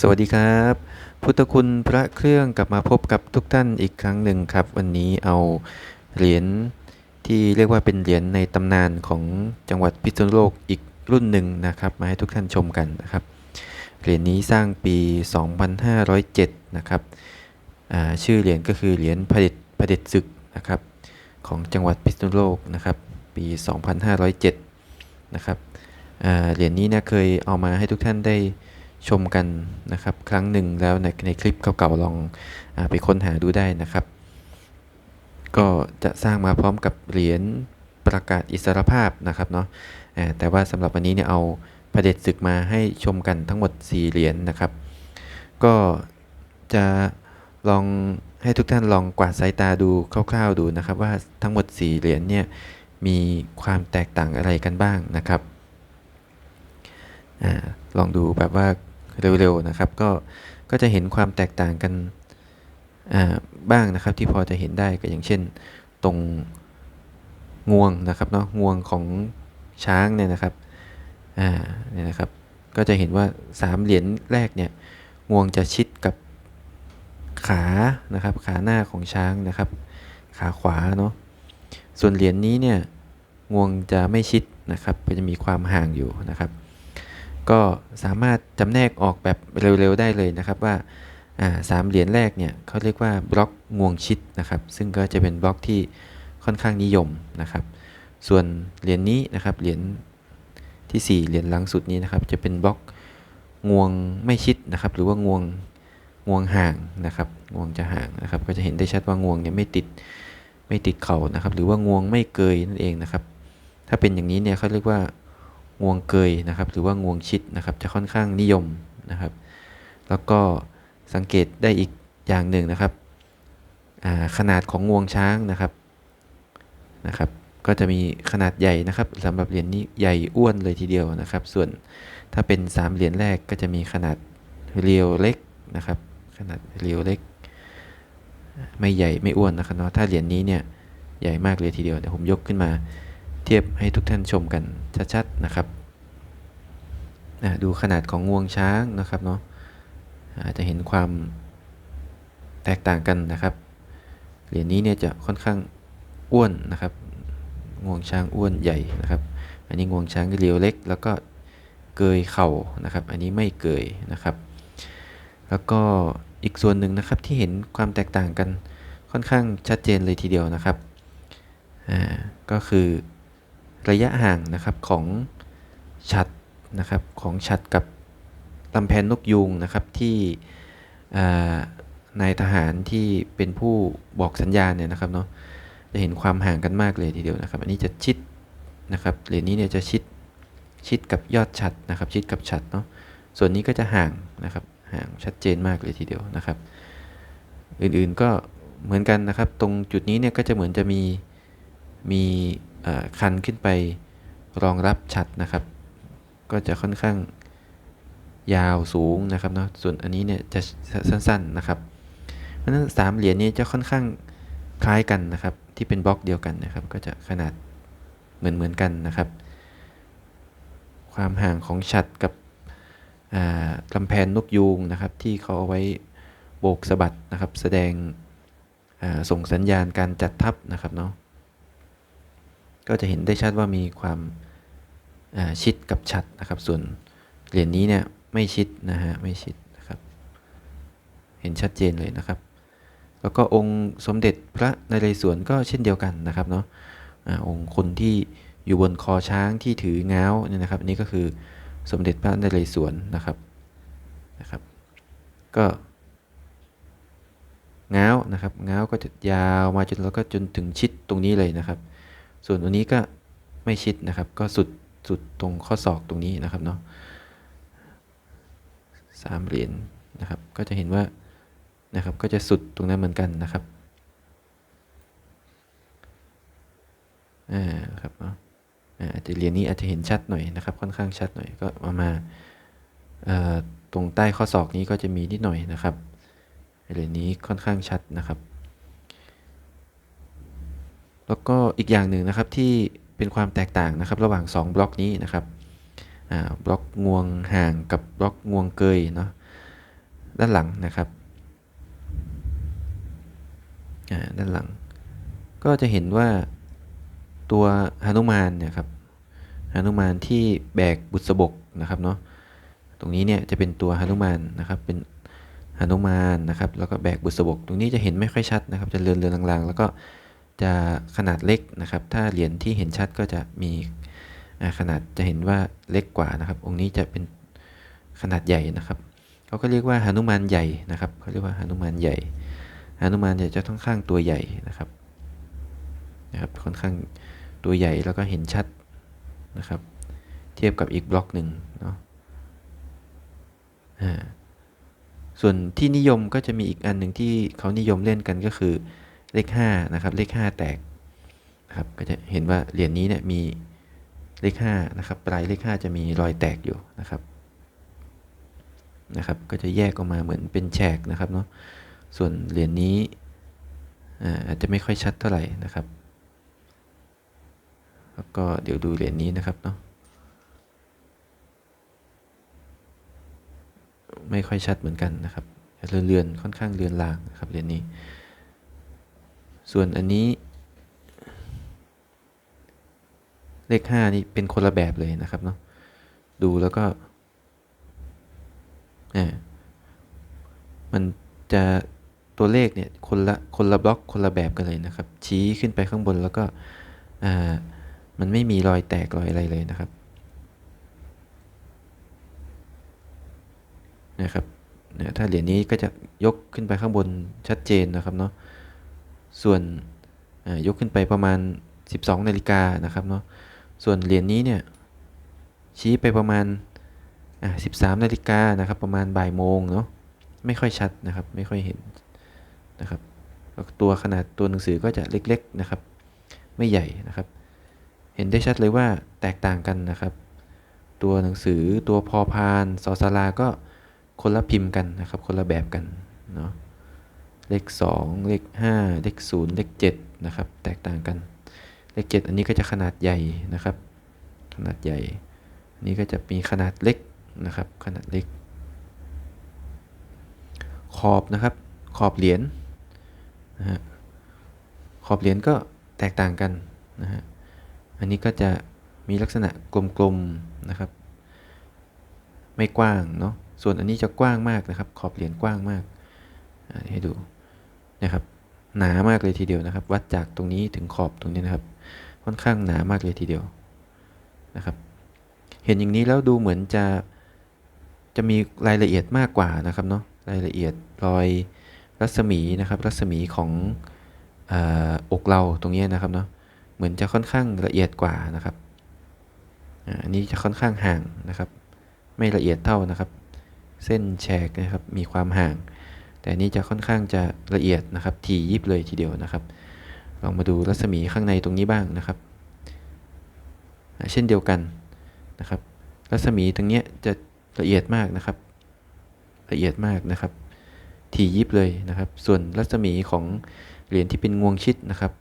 สวัสดีครับ พุทธคุณพระเครื่องกลับมาพบกับทุกท่านอีกครั้งหนึ่งครับ วันนี้เอาเหรียญที่เรียกว่าเป็นเหรียญในตำนานของจังหวัดพิษณุโลกอีกรุ่นหนึ่งนะครับ มาให้ทุกท่านชมกันนะครับเหรียญนี้สร้างปี 2507 นะครับชื่อเหรียญก็คือเหรียญพระเด็จพระเด็จศึกนะครับของจังหวัดพิษณุโลกนะครับปี 2507 นะครับเหรียญนี้นี่ยเคยเอามาให้ทุกท่านได้ ชมกันนะครับ ครั้งหนึ่งแล้วในในคลิปเก่าๆลองอไปค้นหาดูได้นะครับ ก็จะสร้างมาพร้อมกับเหรียญประกาศอิสรภาพนะครับเนาะแต่ว่าสำหรับวันนี้เนี่ยเอาพระเด็จศึกมาให้ชมกันทั้งหมด 4 เหรียญนะครับ ก็จะลองให้ทุกท่านลองกวาดสายตาดูคร่าวๆดูนะครับ ว่าทั้งหมด 4 เหรียญเนี่ยมีความแตกต่างอะไรกันบ้างนะครับอลองดูแบบว่า เร็วๆนะครับ ก็ก็จะเห็นความแตกต่างกันบ้างนะครับที่พอจะเห็นได้ก็อย่างเช่น ตรงงวงนะครับเนาะงวงของช้างเนี่ยนะครับอ่าเนี่ยนะครับ ก็จะเห็นว่าสามเหรียญแรกเนี่ยงวงจะชิดกับขานะครับขาหน้าของช้างนะครับ ขาขวาเนาะส่วนเหรียญนี้เนี่ยงวงจะไม่ชิดนะครับ ก็จะมีความห่างอยู่นะครับ ก็สามารถจำแนกออกแบบเร็วๆได้เลยนะครับว่าสามเหรียญแรกเนี่ยเขาเรียกว่าบล็อกงวงชิดนะครับ ซึ่งก็จะเป็นบล็อกที่ค่อนข้างนิยมนะครับ ส่วนเหรียญนี้นะครับเหรียญที่ 4 เหรียญหลังสุดนี้นะครับ จะเป็นบล็อกงวงไม่ชิดนะครับ หรือว่างวงงวงห่างนะครับงวงจะห่างนะครับ ก็จะเห็นได้ชัดว่างวงเนี่ยไม่ติดไม่ติดเข่านะครับ หรือว่างวงไม่เกยนั่นเองนะครับ ถ้าเป็นอย่างนี้เนี่ยเขาเรียกว่า งวงเกยนะครับ หรือว่างวงชิดนะครับ จะค่อนข้างนิยมนะครับ แล้วก็สังเกตได้อีกอย่างหนึ่งนะครับขนาดของงวงช้างนะครับนะครับ ก็จะมีขนาดใหญ่นะครับสำหรับเหรียญนี้ใหญ่อ้วนเลยทีเดียวนะครับ ส่วนถ้าเป็น 3 เหรียญแรกก็จะมีขนาดเรียวเล็กนะครับ ขนาดเรียวเล็ก ไม่ใหญ่ไม่อ้วนนะครับเนาะถ้าเหรียญนี้เนี่ยใหญ่มากเลยทีเดียวเดี๋ยวผมยกขึ้นมา เทียบให้ทุกท่านชมกันชัดๆนะครับดูขนาดของงวงช้างนะครับเนาะอาจจะเห็นความแตกต่างกันนะครับเหรียญนี้เนี่ยจะค่อนข้างอ้วนนะครับงวงช้างอ้วนใหญ่นะครับ อันนี้งวงช้างเรียวเล็ก แล้วก็เกยเข่านะครับ อันนี้ไม่เกยนะครับ แล้วก็อีกส่วนหนึ่งนะครับที่เห็นความแตกต่างกันค่อนข้างชัดเจนเลยทีเดียวนะครับอ่าก็คือ ระยะห่างนะครับของชัดนะครับของชัดกับลำแพนนกยูงนะครับที่นายทหารที่เป็นผู้บอกสัญญาณเนี่ยนะครับเนาะจะเห็นความห่างกันมากเลยทีเดียวนะครับ อันนี้จะชิดนะครับเหรียญนี้เนี่ยจะชิดชิดกับยอดชัดนะครับ ชิดกับชัดเนาะส่วนนี้ก็จะห่างนะครับห่างชัดเจนมากเลยทีเดียวนะครับ อื่นๆก็เหมือนกันนะครับ ตรงจุดนี้เนี่ยก็จะเหมือนจะมีมี คันขึ้นไปรองรับชัดนะครับ ก็จะค่อนข้างยาวสูงนะครับเนาะส่วนอันนี้เนี่ยจะสั้นๆนะครับ เพราะฉะนั้นสามเหรียญนี้จะค่อนข้างคล้ายกันนะครับ ที่เป็นบล็อกเดียวกันนะครับ ก็จะขนาดเหมือนเหมือนกันนะครับ ความห่างของฉัดกับลำแพนนกยูงนะครับ ที่เขาเอาไว้โบกสะบัดนะครับ แสดงส่งสัญญาณการจัดทับนะครับเนาะ ก็จะเห็นได้ชัดว่ามีความชิดกับชัดนะครับ ส่วนเหรียญนี้เนี่ยไม่ชิดนะฮะไม่ชิดนะครับ เห็นชัดเจนเลยนะครับ แล้วก็องค์สมเด็จพระนเรศวรก็เช่นเดียวกันนะครับเนาะองค์คนที่อยู่บนคอช้างที่ถือเงาเนี่ยนะครับนนี้ก็คือสมเด็จพระนเรศวรนะครับนะครับ ก็เงานะครับเงาก็จะยาวมาจนแล้วก็จนถึงชิดตรงนี้เลยนะครับ ส่วนตัวนี้ก็ไม่ชิดนะครับ ก็สุดสุดตรงข้อศอกตรงนี้นะครับเนาะสามเหรียญนะครับ ก็จะเห็นว่านะครับ ก็จะสุดตรงนั้นเหมือนกันนะครับอ่าครับเนาะอาจจะเหรียญนี้อาจจะเห็นชัดหน่อยนะครับ ค่อนข้างชัดหน่อยก็มามาตรงใต้ข้อศอกนี้ก็จะมีนิดหน่อยนะครับเหรียญนี้ค่อนข้างชัดนะครับ แล้วก็อีกอย่างหนึ่งนะครับที่เป็นความแตกต่างนะครับระหว่าง 2 บล็อกนี้นะครับบล็อกงวงห่างกับบล็อกงวงเกยเนาะด้านหลังนะครับด้านหลัง ก็จะเห็นว่าตัวหนุมานเนี่ยครับหนุมานที่แบกบุษบกนะครับเนาะตรงนี้เนี่ยจะเป็นตัวหนุมานนะครับเป็นหนุมานนะครับแล้วก็แบกบุษบก ตรงนี้จะเห็นไม่ค่อยชัดนะครับจะเลือนเลือนลางๆ แล้วก็ จะขนาดเล็กนะครับ ถ้าเหรียญที่เห็นชัดก็จะมีขนาดจะเห็นว่าเล็กกว่านะครับ องค์นี้จะเป็นขนาดใหญ่นะครับเขาก็เรียกว่าหนุมานใหญ่นะครับเขาเรียกว่าหนุมานใหญ่หนุมานเนี่ยจะค่อนข้างตัวใหญ่นะครับนะครับค่อนข้างตัวใหญ่แล้วก็เห็นชัดนะครับ เทียบกับอีกบล็อกหนึ่งเนาะส่วนที่นิยมก็จะมีอีกอันหนึ่งที่เขานิยมเล่นกันก็คือ เลข5นะครับเลข 5 แตกนะครับก็จะเห็นว่าเหรียญนี้เนี่ยมีเลข5นะครับปลายเลข 5 จะมีรอยแตกอยู่นะครับนะครับก็จะแยกออกมาเหมือนเป็นแฉกนะครับเนาะส่วนเหรียญนี้อาจจะไม่ค่อยชัดเท่าไหร่นะครับ แล้วก็เดี๋ยวดูเหรียญนี้นะครับเนาะไม่ค่อยชัดเหมือนกันนะครับเลือนๆค่อนข้างเลือนลางนะครับเหรียญนี้ ส่วนอันนี้ เลข 5 นี่เป็นคนละแบบเลยนะครับเนาะดูแล้วก็อ่ามันจะตัวเลขเนี่ยคนละคนละบล็อกคนละแบบกันเลยนะครับ ชี้ขึ้นไปข้างบนแล้วก็อ่ามันไม่มีรอยแตกรอยอะไรเลยนะครับนะครับเนี่ยถ้าเหรียญนี้ก็จะยกขึ้นไปข้างบนชัดเจนนะครับเนาะ ส่วนยกขึ้นไปประมาณ 12 นาฬิกานะครับเนาะ ส่วนเหรียญนี้เนี่ยชี้ไปประมาณ13 นาฬิกานะครับ ประมาณบ่ายโมงเนาะ ไม่ค่อยชัดนะครับ ไม่ค่อยเห็นนะครับ ตัวขนาดตัวหนังสือก็จะเล็กๆนะครับ ไม่ใหญ่นะครับ เห็นได้ชัดเลยว่าแตกต่างกันนะครับ ตัวหนังสือตัวพอพานสอสาราก็คนละพิมพ์กันนะครับ คนละแบบกันเนาะ เลข 2 เลข 5 เลข 0 เลข 7 นะครับ แตกต่างกัน เลข 7 อันนี้ก็จะขนาดใหญ่นะครับ ขนาดใหญ่ อันนี้ก็จะมีขนาดเล็กนะครับ ขนาดเล็ก ขอบนะครับ ขอบเหรียญนะฮะ ขอบเหรียญก็แตกต่างกันนะฮะ อันนี้ก็จะมีลักษณะกลมๆนะครับ ไม่กว้างเนาะ ส่วนอันนี้จะกว้างมากนะครับ ขอบเหรียญกว้างมาก ให้ดู นะครับ หนามากเลยทีเดียวนะครับ วัดจากตรงนี้ถึงขอบตรงนี้นะครับ ค่อนข้างหนามากเลยทีเดียวนะครับ เห็นอย่างนี้แล้วดูเหมือนจะจะมีรายละเอียดมากกว่านะครับเนาะรายละเอียดรอยรัศมีนะครับ รัศมีของอกเราตรงนี้นะครับเนาะเหมือนจะค่อนข้างละเอียดกว่านะครับอันนี้จะค่อนข้างห่างนะครับ ไม่ละเอียดเท่านะครับ เส้นแฉกนะครับมีความห่าง แต่นี้จะค่อนข้างจะละเอียดนะครับถี่ยิบเลยทีเดียวนะครับ ลองมาดูรัศมีข้างในตรงนี้บ้างนะครับ เช่นเดียวกันนะครับ รัศมีตรงนี้จะละเอียดมากนะครับ ละเอียดมากนะครับ ถี่ยิบเลยนะครับ ส่วนรัศมีของเหรียญที่เป็นงวงชิดนะครับ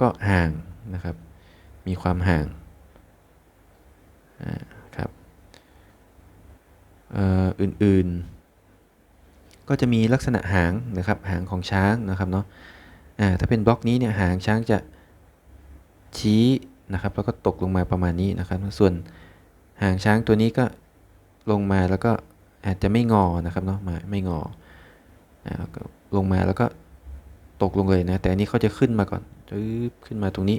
ก็ห่างนะครับ มีความห่างครับอื่นๆ ก็จะมีลักษณะหางนะครับหางของช้างนะครับเนาะถ้าเป็นบล็อกนี้เนี่ยหางช้างจะชี้นะครับแล้วก็ตกลงมาประมาณนี้นะครับ ส่วนหางช้างตัวนี้ก็ลงมาแล้วก็อาจจะไม่งอนะครับเนาะมาไม่งอลงมาแล้วก็ตกลงเลยนะแต่อันนี้เขาจะขึ้นมาก่อนจึ๊บขึ้นมาตรงนี้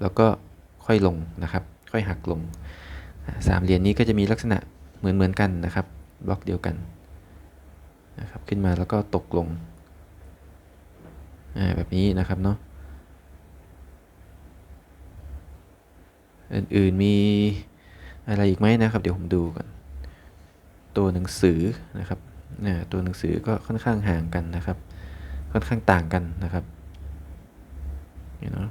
แล้วก็ค่อยลงนะครับ ค่อยหักลงสามเหรียญนี้ก็จะมีลักษณะเหมือนเหมือนกันนะครับ บล็อกเดียวกัน นะครับขึ้นมาแล้วก็ตกลงแบบนี้นะครับเนาะอื่นๆมีอะไรอีกไหมนะครับ เดี๋ยวผมดูก่อนตัวหนังสือนะครับตัวหนังสือก็ค่อนข้างห่างกันนะครับ ค่อนข้างต่างกันนะครับนี่เนาะ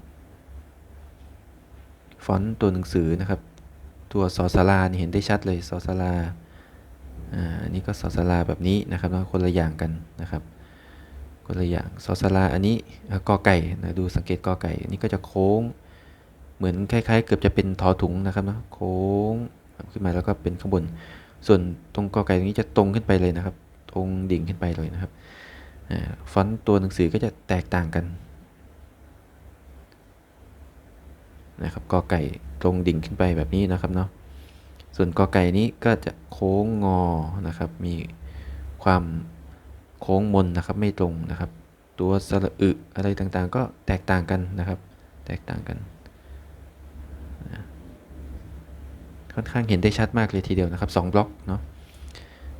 ฟอนต์ตัวหนังสือนะครับ ตัวสอสารานี่เห็นได้ชัดเลยสอสารา อันนี้ก็สอสาราแบบนี้นะครับแล้วคนละอย่างกันนะครับ คนละอย่างสอสาราอันนี้กอไก่นะดูสังเกตกอไก่อันนี้ก็จะโค้ง เหมือนคล้ายๆ เกือบจะเป็นทอถุงนะครับนะโค้งขึ้นมาแล้วก็เป็นข้างบน ส่วนตรงกอไก่ตรงนี้จะตรงขึ้นไปเลยนะครับ ตรงดิ่งขึ้นไปเลยนะครับอฟอนต์ตัวหนังสือก็จะแตกต่างกันนะครับกอไก่ตรงดิ่งขึ้นไปแบบนี้นะครับเนาะ ส่วนกอไก่นี้ก็จะโค้งงอนะครับ มีความโค้งมนนะครับไม่ตรงนะครับ ตัวสระอึอะไรต่างๆ ก็แตกต่างกันนะครับ แตกต่างกัน ค่อนข้างเห็นได้ชัดมากเลยทีเดียวนะครับ 2 บล็อกเนาะ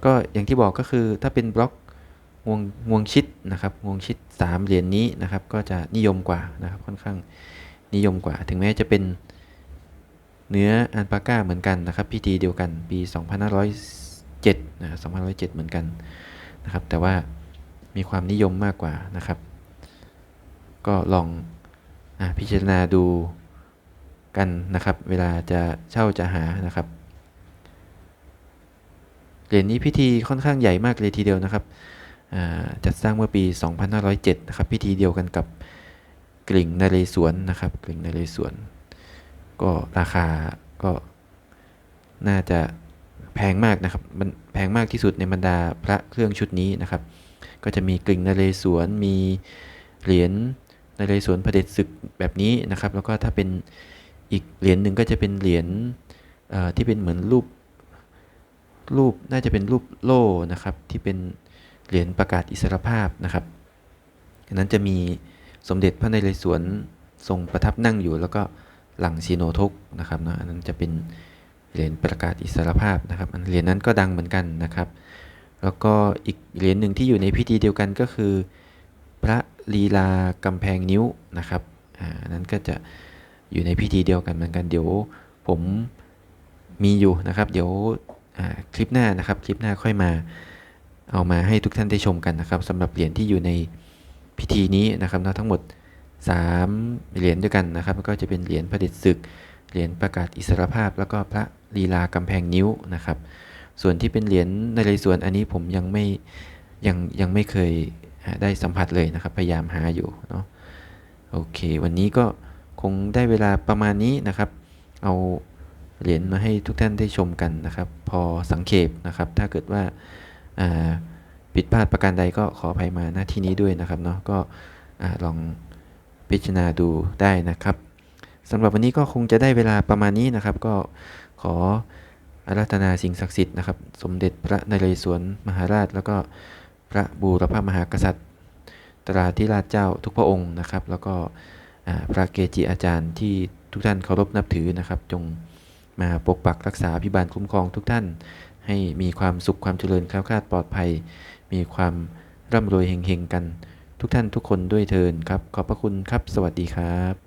ก็อย่างที่บอกก็คือถ้าเป็นบล็อกงวงงวงชิดนะครับงวงชิด 3 เหรียญนนี้นะครับ ก็จะนิยมกว่านะครับค่อนข้างนิยมกว่า ถึงแม้จะเป็น เนื้ออันปาก้าเหมือนกันนะครับ พิธีเดียวกันปี 2507นะ2507 เหมือนกันนะครับ แต่ว่ามีความนิยมมากกว่านะครับ ก็ลองอพิจารณาดูกันนะครับ เวลาจะเช่าจะหานะครับเหรียญนี้พิธีค่อนข้างใหญ่มากเลยทีเดียวนะครับจัดสร้างเมื่อปี 2507 นะครับ พิธีเดียวกันกับกลิ่งนเรศวรนะครับ กลิ่งนเรศวร ก็ราคาก็น่าจะแพงมากนะครับมันแพงมากที่สุดในบรรดาพระเครื่องชุดนี้นะครับ ก็จะมีกลิ่งนเรศวรมีเหรียญนเรศวระเด็จศึกแบบนี้นะครับ แล้วก็ถ้าเป็นอีกเหรียญหนึ่งก็จะเป็นเหรียญที่เป็นเหมือนรูปรูปน่าจะเป็นรูปโล่นะครับ ที่เป็นเหรียญประกาศอิสรภาพนะครับนั้นจะมีสมเด็จพระนเรศวรทรงประทับนั่งอยู่ แล้วก็ หลังซีโนทุกนะครับนะอันนั้นจะเป็นเหรียญประกาศอิสรภาพนะครับอันเหรียญนั้นก็ดังเหมือนกันนะครับ แล้วก็อีกเหรียญหนึ่งที่อยู่ในพิธีเดียวกันก็คือ พระลีลากำแพงนิ้วนะครับอ่านั้นก็จะอยู่ในพิธีเดียวกันเหมือนกันเดี๋ยวผมมีอยู่นะครับ เดี๋ยวคลิปหน้านะครับคลิปหน้าค่อยมาเอามาให้ทุกท่านได้ชมกันนะครับสำหรับเหรียญที่อยู่ในพิธีนี้นะครับนะทั้งหมด 3เหรียญด้วยกันนะครับ ก็จะเป็นเหรียญพระเดชศึก เหรียญประกาศอิสรภาพ แล้วก็พระลีลากำแพงนิ้วนะครับ ส่วนที่เป็นเหรียญในเรส่วนอันนี้ผมยังไม่ยังยังไม่เคยได้สัมผัสเลยนะครับ พยายามหาอยู่เนาะโอเค วันนี้ก็คงได้เวลาประมาณนี้นะครับ เอาเหรียญมาให้ทุกท่านได้ชมกันนะครับ พอสังเขปนะครับ ถ้าเกิดว่าผิดพลาดประการใดก็ขออภัยมาหน้าที่นี้ด้วยนะครับเนาะก็ลอง พิจารณาดูได้นะครับสำหรับวันนี้ก็คงจะได้เวลาประมาณนี้นะครับ ก็ขออาราธนาสิ่งศักดิ์สิทธิ์นะครับ สมเด็จพระนเรศวรมหาราช แล้วก็พระบูรพมหากษัตริย์ตราธิราชเจ้าทุกพระองค์นะครับ แล้วก็พระเกจิอาจารย์ที่ทุกท่านเคารพนับถือนะครับ จงมาปกปักรักษาพิบาลคุ้มครองทุกท่าน ให้มีความสุขความเจริญแคล้วคลาดปลอดภัย มีความร่ำรวยเฮงๆกัน ทุกท่านทุกคนด้วยเทินครับ ขอบพระคุณครับ สวัสดีครับ